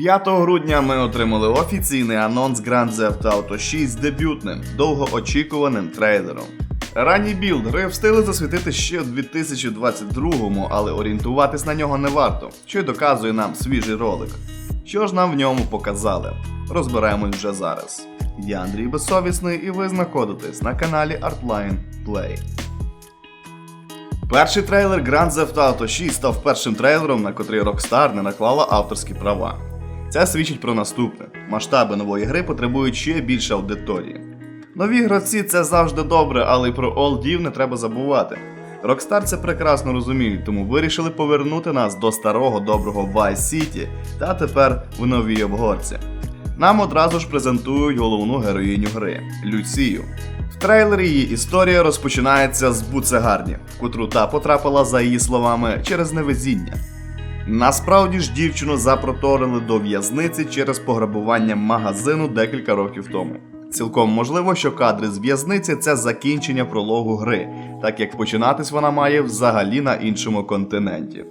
5 грудня ми отримали офіційний анонс Grand Theft Auto 6 з дебютним, довгоочікуваним трейлером. Ранній білд гри встигли засвітити ще у 2022-му, але орієнтуватись на нього не варто, що й доказує нам свіжий ролик. Що ж нам в ньому показали? Розберемось вже зараз. Я Андрій Безсовісний і ви знаходитесь на каналі Artline Play. Перший трейлер Grand Theft Auto 6 став першим трейлером, на котрий Rockstar не наклала авторські права. Це свідчить про наступне: масштаби нової гри потребують ще більше аудиторії. Нові гравці це завжди добре, але й про олдів не треба забувати. Rockstar це прекрасно розуміють, тому вирішили повернути нас до старого доброго Vice City та тепер в новій обгорці. Нам одразу ж презентують головну героїню гри Люцію. В трейлері її історія розпочинається з Буцегарні, в котру та потрапила, за її словами, через невезіння. Насправді ж дівчину запроторили до в'язниці через пограбування магазину декілька років тому. Цілком можливо, що кадри з в'язниці це закінчення прологу гри, так як починатись вона має взагалі на іншому континенті.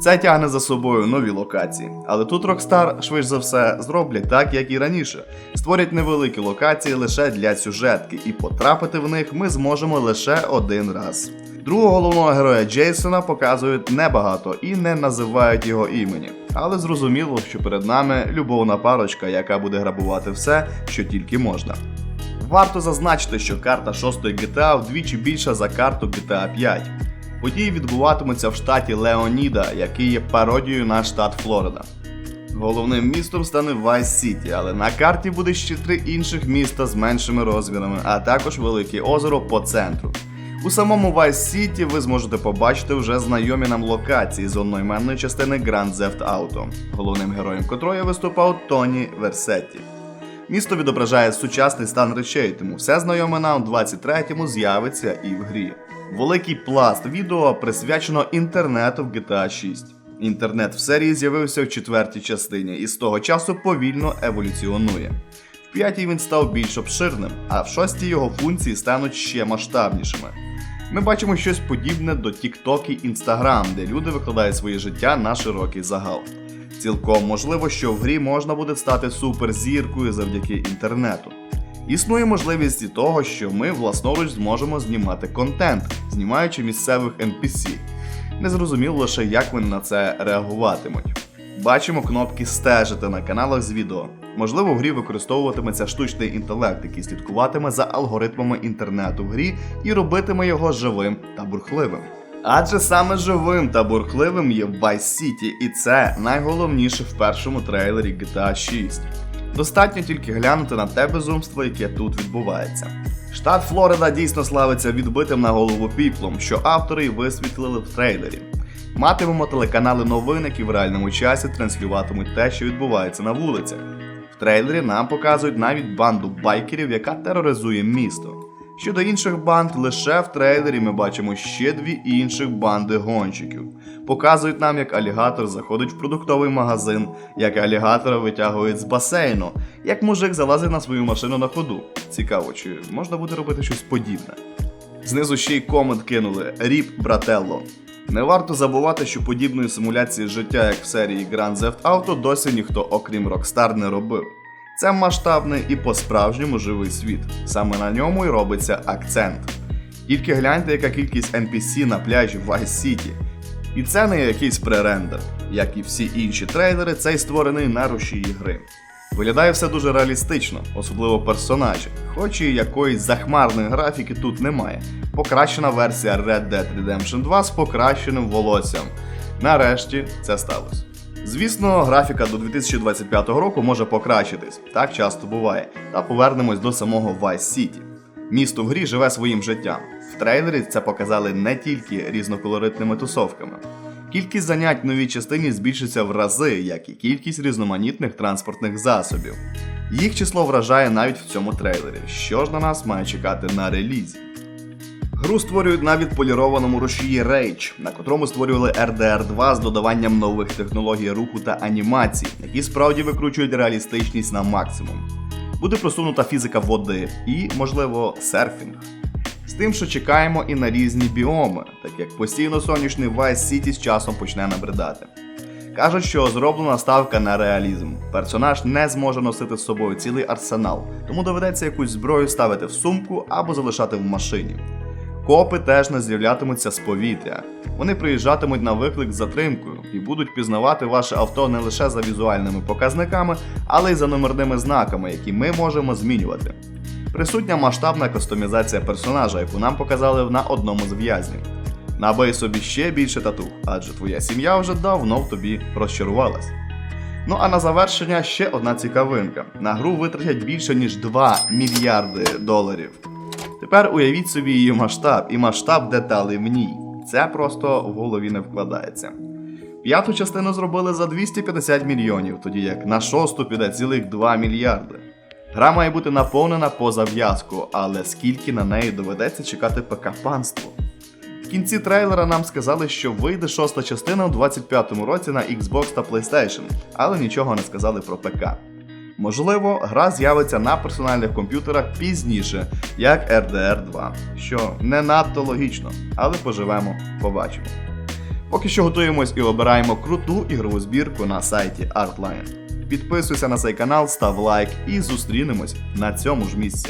Це тягне за собою нові локації, але тут Rockstar, швидше за все, зроблять так, як і раніше. Створять невеликі локації лише для сюжетки, і потрапити в них ми зможемо лише один раз. Другого головного героя Джейсона показують небагато і не називають його імені. Але зрозуміло, що перед нами любовна парочка, яка буде грабувати все, що тільки можна. Варто зазначити, що карта 6-ї GTA вдвічі більша за карту GTA 5. Події відбуватимуться в штаті Леоніда, який є пародією на штат Флорида. Головним містом стане Vice City, але на карті буде ще три інших міста з меншими розмірами, а також велике озеро по центру. У самому Vice City ви зможете побачити вже знайомі нам локації з одноіменної частини Grand Theft Auto, головним героєм котрої виступав Тоні Версетті. Місто відображає сучасний стан речей, тому все знайоме нам в 23-му з'явиться і в грі. Великий пласт відео присвячено інтернету в GTA 6. Інтернет в серії з'явився в четвертій частині і з того часу повільно еволюціонує. В п'ятій він став більш обширним, а в шостій його функції стануть ще масштабнішими. Ми бачимо щось подібне до TikTok і Instagram, де люди викладають своє життя на широкий загал. Цілком можливо, що в грі можна буде стати суперзіркою завдяки інтернету. Існує можливість і того, що ми власноруч зможемо знімати контент, знімаючи місцевих NPC. Незрозуміло лише, як вони на це реагуватимуть. Бачимо кнопки стежити на каналах з відео. Можливо, в грі використовуватиметься штучний інтелект, який слідкуватиме за алгоритмами інтернету в грі і робитиме його живим та бурхливим. Адже саме живим та бурхливим є Vice City, і це найголовніше в першому трейлері GTA 6. Достатньо тільки глянути на те безумство, яке тут відбувається. Штат Флорида дійсно славиться відбитим на голову піплом, що автори висвітлили в трейлері. Матимемо телеканали новин, які в реальному часі транслюватимуть те, що відбувається на вулицях. Трейлері нам показують навіть банду байкерів, яка тероризує місто. Щодо інших банд, лише в трейлері ми бачимо ще дві інших банди гонщиків. Показують нам, як алігатор заходить в продуктовий магазин, як алігатора витягують з басейну, як мужик залазить на свою машину на ходу. Цікаво, чи можна буде робити щось подібне. Знизу ще й комент кинули Ріп Брателло. Не варто забувати, що подібної симуляції життя, як в серії Grand Theft Auto, досі ніхто, окрім Rockstar, не робив. Це масштабний і по-справжньому живий світ. Саме на ньому й робиться акцент. Тільки гляньте, яка кількість NPC на пляжі в Vice City. І це не якийсь пререндер. Як і всі інші трейлери, цей створений на рушії гри. Виглядає все дуже реалістично, особливо персонажі, хоч і якоїсь захмарної графіки тут немає. Покращена версія Red Dead Redemption 2 з покращеним волоссям. Нарешті це сталося. Звісно, графіка до 2025 року може покращитись, так часто буває, та повернемось до самого Vice City. Місто в грі живе своїм життям. В трейлері це показали не тільки різноколоритними тусовками. Кількість занять в новій частині збільшиться в рази, як і кількість різноманітних транспортних засобів. Їх число вражає навіть в цьому трейлері, що ж на нас має чекати на релізі. Гру створюють на відполірованому рушії Rage, на котрому створювали RDR 2 з додаванням нових технологій руху та анімацій, які справді викручують реалістичність на максимум. Буде просунута фізика води і, можливо, серфінг. З тим, що чекаємо і на різні біоми, так як постійно сонячний Vice City з часом почне набридати. Кажуть, що зроблена ставка на реалізм. Персонаж не зможе носити з собою цілий арсенал, тому доведеться якусь зброю ставити в сумку або залишати в машині. Копи теж не з'являтимуться з повітря. Вони приїжджатимуть на виклик з затримкою і будуть пізнавати ваше авто не лише за візуальними показниками, але й за номерними знаками, які ми можемо змінювати. Присутня масштабна кастомізація персонажа, яку нам показали на одному з в'язнів. Набий собі ще більше тату, адже твоя сім'я вже давно в тобі розчарувалась. Ну а на завершення ще одна цікавинка: на гру витратять більше ніж 2 мільярди доларів. Тепер уявіть собі її масштаб і масштаб деталей в ній. Це просто в голові не вкладається. П'яту частину зробили за 250 мільйонів, тоді як на шосту піде цілих 2 мільярди. Гра має бути наповнена по зав'язку, але скільки на неї доведеться чекати ПК панству. В кінці трейлера нам сказали, що вийде шоста частина у 25-му році на Xbox та PlayStation, але нічого не сказали про ПК. Можливо, гра з'явиться на персональних комп'ютерах пізніше, як RDR 2, що не надто логічно, але поживемо, побачимо. Поки що готуємось і обираємо круту ігрову збірку на сайті Artline. Підписуйся на цей канал, став лайк і зустрінемось на цьому ж місці.